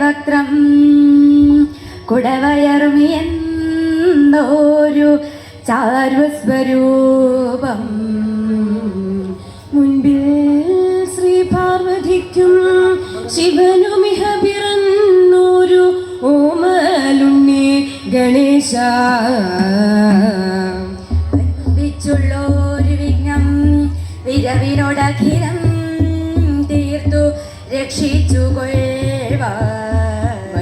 വക്രം കുടവയർമിയോരു ചാർവസ്വരൂപം. മുൻപിൽ ശ്രീ പാർവതിക്കും ശിവനുമിഹ പിറന്നൂരു ഓമലുണ്ണി ഗണേശ. ഒരു വിഘ്നം വിരവിനോടഖിലം തീർത്തു രക്ഷിച്ചുകൊള്ളുക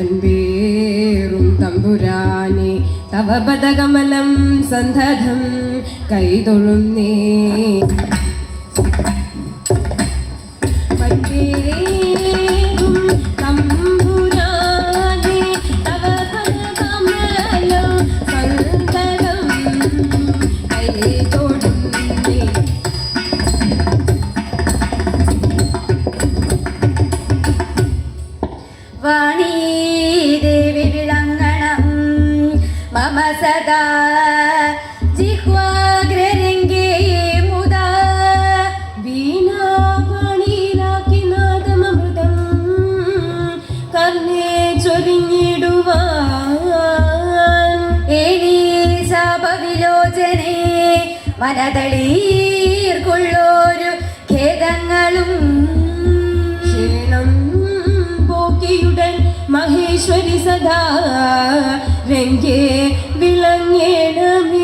അൻപേറും തമ്പുരാനെ. തവപദകമലം സന്ധതം കൈതൊഴുന്നേ. സദാ. ജിഹ്വാഗ്രരംഗേ മുദാ വീണാപാണിയിലാക്കിനാദമൃതം കർണേ ചൊരിഞ്ഞിടുവാൻ. ഏഴീശാപവിലോചനേ മനതളീർക്കൊള്ളോരു ഖേദങ്ങളും. ക്ഷീണം പോക്കിയുടൻ മഹേശ്വരി സദാ. രംഗേ വാങ്ങണമേ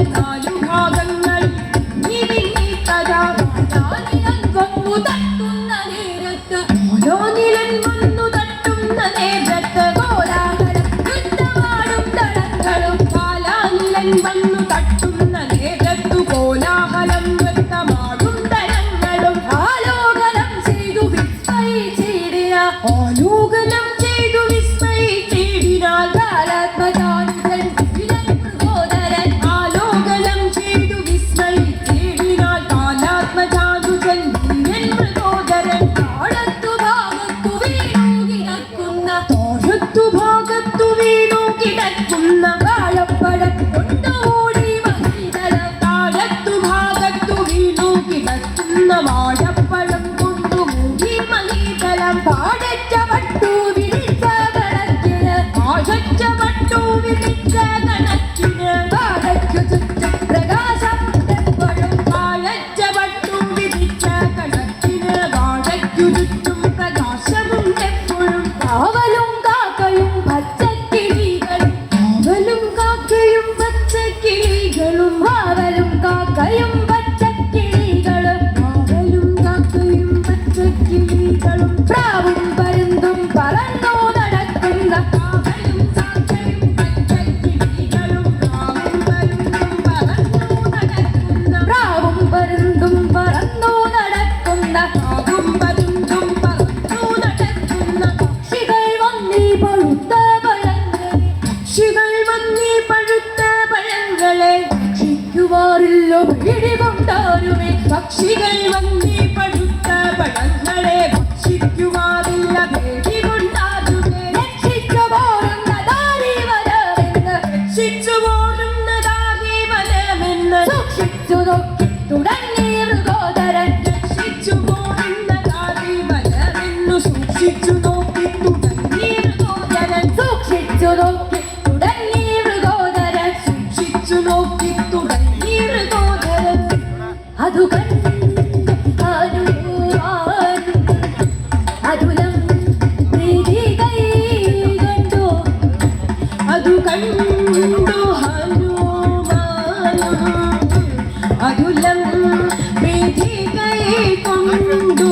O 男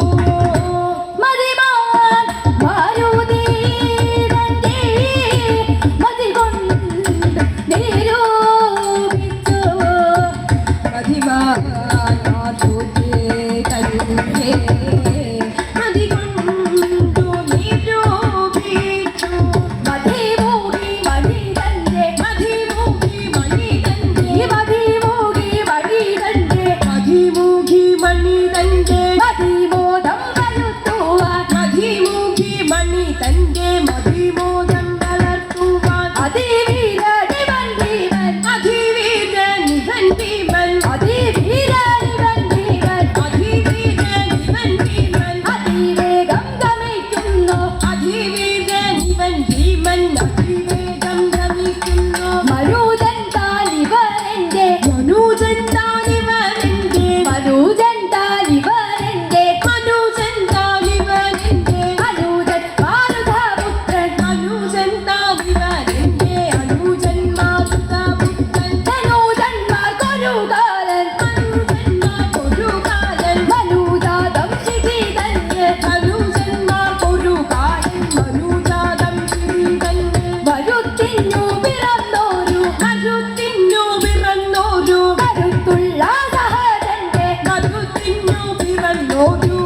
പിറന്നോരു കരുത്തുള്ള